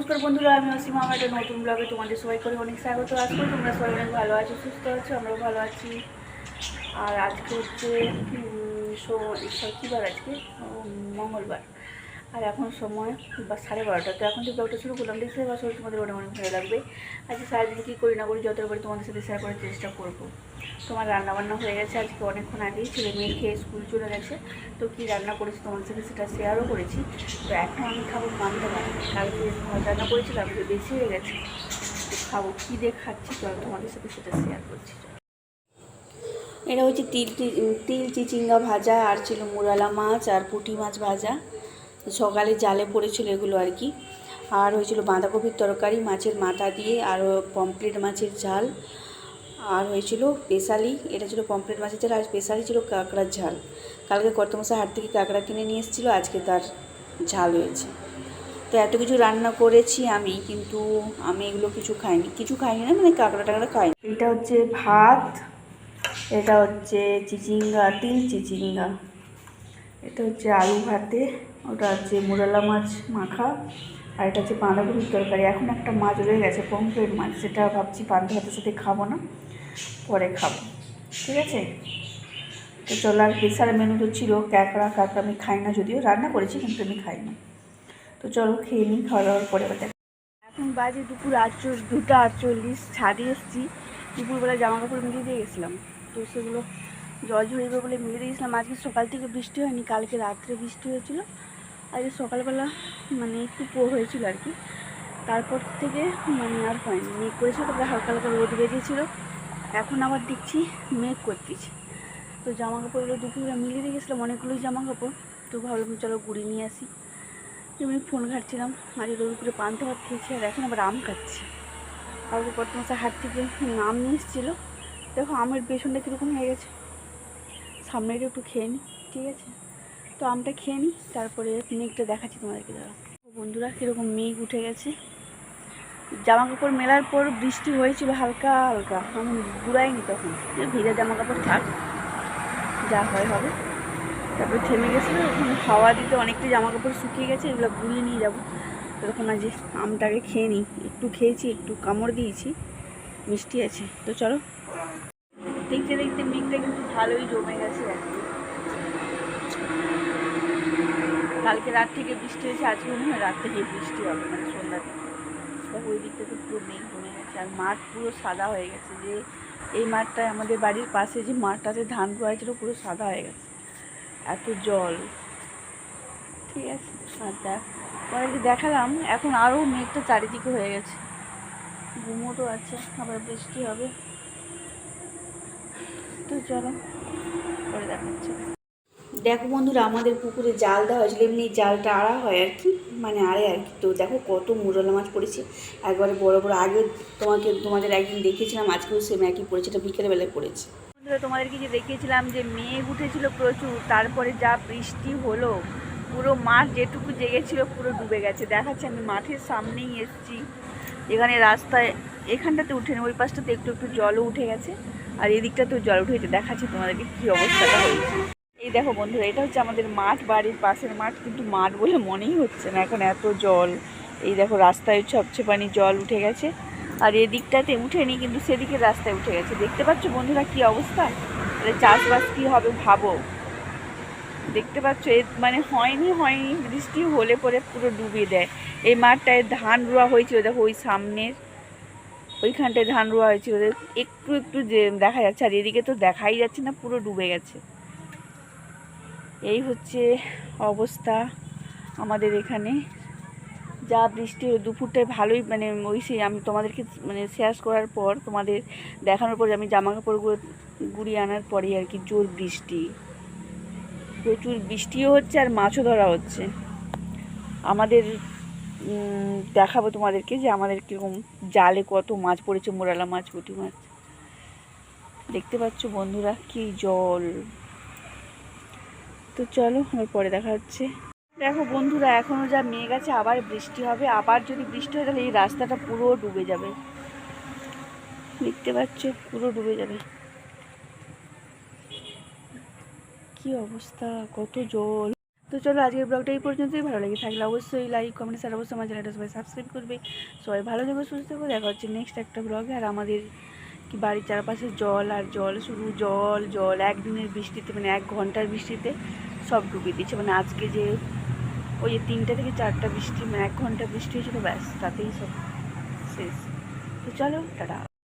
নমস্কার বন্ধুরা, আমি অসীমা আমার একটা নতুন ব্লগে তোমাদের সবাই করে অনেক স্বাগত। আসব তোমরা সবাই অনেক ভালো আছো, সুস্থ আছো, আমরাও ভালো আছি। আর আজকে হচ্ছে কী বার আজকে মঙ্গলবার। আর এখন সময় বা সাড়ে বারোটা। তো এখন যে ব্লগটা শুরু করলাম। দেখতে পাচ্ছ, তোমাদের অনেক অনেক ভালো লাগবে। আজকে সারাদিন কী করি না করি যতটা পারি তোমাদের সাথে শেয়ার করার চেষ্টা করব। তোমার রান্না বান্না হয়ে গেছে আজকে অনেকক্ষণ আগেই। ছেলে মেয়ে খেয়ে স্কুল চলে গেছে। তো কী রান্না করেছি তোমাদের সাথে সেটা শেয়ারও করেছি। তো এখন আমি খাব পান্তা ভাত। কালকে ভাত রান্না করেছিলাম যে বেশি হয়ে গেছে। তো খাব, কী দিয়ে খাচ্ছি চলো তোমাদের সাথে সেটা শেয়ার করছি। এটা হচ্ছে তিল তিল চিচিঙ্গা ভাজা, আর ছিল মুরালা মাছ আর পুঁটি মাছ ভাজা। সকালে জালে পড়েছিল এগুলো আর কি। আর হয়েছিল বাঁধাকপির তরকারি, মাছের মাথা দিয়ে আর পমপ্লেট মাছের ঝাল। আর হয়েছিল পেশালি এটা ছিল পমপ্লেট মাছের ঝাল, আর পেশালি ছিল কাঁকড়ার ঝাল। কালকে কর্তমশা হাট থেকে কাঁকড়া কিনে নিয়ে এসেছিল, আজকে তার ঝাল হয়েছে। তো এত কিছু রান্না করেছি আমি, কিন্তু আমি এগুলো কিছু খাইনি। কিছু খাইনি না মানে কাঁকড়া টাকড়া খাইনি। এটা হচ্ছে ভাত, এটা হচ্ছে চিচিঙ্গা, তিল চিচিঙ্গা। এটা হচ্ছে আলু ভাতে, ওটা হচ্ছে মুরালা মাছ মাখা, আর এটা হচ্ছে বাঁধাকপির তরকারি। এখন একটা মাছ রয়ে গেছে, পমফ্রেট মাছ সেটা ভাবছি পান্তা ভাতের সাথে খাব না, পরে খাব। ঠিক আছে? তো চলো, আর প্রেশার মেনু তো ছিল, ক্যাকড়া কাঁকড়া আমি খাই না যদিও, রান্না করেছি কিন্তু আমি খাই না। তো চলো, খেয়ে নিই, খাওয়া দাওয়ার পরে আবার এখন বাজে দুপুর আটচল্লিশ, দুটো আটচল্লিশ, ছাদে এসেছি, দুপুরবেলা জামা কাপড় মিলিয়ে দিয়ে গেছিলাম। তো সেগুলো জল ঝরিবে বলে মিলিয়ে দিয়েছিলাম। আজকে সকাল থেকে বৃষ্টি হয়নি, কালকে রাত্রে বৃষ্টি হয়েছিল। আজকে সকালবেলা মানে একটু পো হয়েছিল আর কি। তারপর থেকে মানে আর হয়নি। মেঘ করেছিল, তারপরে হালকা হালকা রোদ বেরিয়েছিল। এখন আবার দেখছি মেঘ করতেছি। তো জামা কাপড়গুলো দুপুরে মিলিয়ে দিয়ে গেছিলাম অনেকগুলোই জামা কাপড় তো ভাবলাম চলো গুড়ি নিয়ে আসি। এমনি ফোন ঘাটছিলাম আজকে রোদ করে পান্তা ভাত খেয়েছি, আর এখন আবার আম খাচ্ছি কালকে কত মাসে হাট থেকে আম নিয়ে এসেছিল। দেখো, আমের পেছনটা কীরকম হয়ে গেছে। সামনেটা একটু খেয়ে নিই ঠিক আছে? তো আমটা খেয়ে নিই তারপরে মেঘটা দেখাচ্ছি তোমাদেরকে দাঁড়া বন্ধুরা, কীরকম মেঘ উঠে গেছে। জামা কাপড় মেলার পর বৃষ্টি হয়েছিল হালকা হালকা, আমি ঘুরাইনি তখন। ভিজা জামা কাপড় থাক, যা হয় হবে। তারপরে থেমে গেছিল হাওয়া দিতে অনেকটা জামা কাপড় শুকিয়ে গেছে, এগুলো গুলিয়ে নিয়ে যাব। তখন আজ আমটাকে খেয়ে নিই একটু খেয়েছি, একটু কামড় দিয়েছি, মিষ্টি আছে। তো চলো। দেখতে দেখতে মেঘটা কিন্তু ভালোই জমে গেছে। কালকে রাত থেকে বৃষ্টি হয়েছে, আজকে মনে হয় রাত থেকে বৃষ্টি হবে মানে সন্ধ্যা থেকে ওই দিকটা তো পুরো মেঘ জমে গেছে, আর মাঠ পুরো সাদা হয়ে গেছে, যে এই মাঠটায় আমাদের বাড়ির পাশে যে মাঠটাতে ধান রোয়া হয়েছিল পুরো সাদা হয়ে গেছে। এত জল। ঠিক আছে, আর দেখ তোমাদেরকে দেখালাম, এখন আরও মেঘটা চারিদিকে হয়ে গেছে। গুমোটও আছে, আবার বৃষ্টি হবে। তো চলো পরে দেখাচ্ছে। দেখো বন্ধুরা আমাদের পুকুরে জাল দেওয়া হয়েছিল এমনি জালটা আড়া হয় আর কি মানে আড়ে আর কি। তো দেখো কত মুরলা মাছ পড়েছে। একবারে বড় বড় আগে তোমাকে তোমাদের একদিন দেখিয়েছিলাম আজকেও সেম একই পড়েছে এটা বিকেলবেলায় পড়েছে। বন্ধুরা তোমাদেরকে যে দেখিয়েছিলাম যে মেঘ উঠেছিল প্রচুর তারপরে যা বৃষ্টি হলো পুরো মাঠ যেটুকু জেগেছিল পুরো ডুবে গেছে। দেখাচ্ছে আমি মাঠের সামনেই এসেছি। এখানে রাস্তায় এখানটাতে উঠেনি ওই পাশটাতে একটু একটু জলও উঠে গেছে। আর এদিকটাতেও জল উঠেছে, দেখাচ্ছি তোমাদেরকে কী অবস্থাটা হয়েছে। এই দেখো বন্ধুরা, এটা হচ্ছে আমাদের মাঠ, বাড়ির পাশের মাঠ, কিন্তু মাঠ বলে মনেই হচ্ছে না, এখন এত জল। এই দেখো রাস্তায় ছপছে পানি, জল উঠে গেছে। আর এদিকটাতে উঠেনি, কিন্তু সেদিকে রাস্তায় উঠে গেছে। দেখতে পাচ্ছ বন্ধুরা কি অবস্থা? তাহলে চাষবাস কী হবে ভাবো? দেখতে পাচ্ছ, এ মানে হয়নি হয়নি, বৃষ্টি হলে পরে পুরো ডুবিয়ে দেয়। এই মাঠটায় ধান রোয়া হয়েছিল, দেখো ওই সামনের। ওইখানটায় ধান রোয়া হয়েছে, ওদের একটু একটু দেখা যাচ্ছে, আর এদিকে তো দেখাই যাচ্ছে না, পুরো ডুবে গেছে। এই হচ্ছে অবস্থা আমাদের এখানে। যা বৃষ্টি দুপুরটায় ভালোই মানে ওই সেই আমি তোমাদেরকে মানে শেয়ার করার পর, তোমাদের দেখানোর পর আমি জামা কাপড়গুলো গুড়িয়ে আনার পরেই আর কি জোর বৃষ্টি। প্রচুর বৃষ্টিও হচ্ছে আর মাছও ধরা হচ্ছে। আমাদের দেখাবো তোমাদেরকে যে আমাদের কীরকম জালে কত মাছ পড়েছে, মোরালা মাছ, পুঁটি মাছ। দেখতে পাচ্ছ বন্ধুরা কি জল। তো চলো আমার পরে দেখা হচ্ছে। দেখো বন্ধুরা এখনও যা মেঘ আছে, আবার বৃষ্টি হবে। আবার যদি বৃষ্টি হয়, তাহলে এই রাস্তাটা পুরো ডুবে যাবে। দেখতে পাচ্ছ, পুরো ডুবে যাবে। কি অবস্থা, কত জল। তো চলো আজকের ব্লগটা এই পর্যন্তই। ভালো লাগে থাকলে অবশ্যই লাইক কমেন্ট শেয়ার অবশ্যই আমার চ্যানেলটা সবাই সাবস্ক্রাইব করবে। সবাই ভালো থেকো, সুস্থ থেকো। দেখা হচ্ছে নেক্সট একটা ব্লগে আর আমাদের কি বাড়ির চারপাশে জল আর জল, শুধু জল জল, একদিনের বৃষ্টিতে মানে এক ঘণ্টার বৃষ্টিতে সব ডুবিয়ে দিচ্ছে। মানে আজকে যে ওই যে তিনটে থেকে চারটা বৃষ্টি মানে এক ঘণ্টা বৃষ্টি হয়েছিল, ব্যাস, তাতেই সব শেষ। তো চলো, টাটা।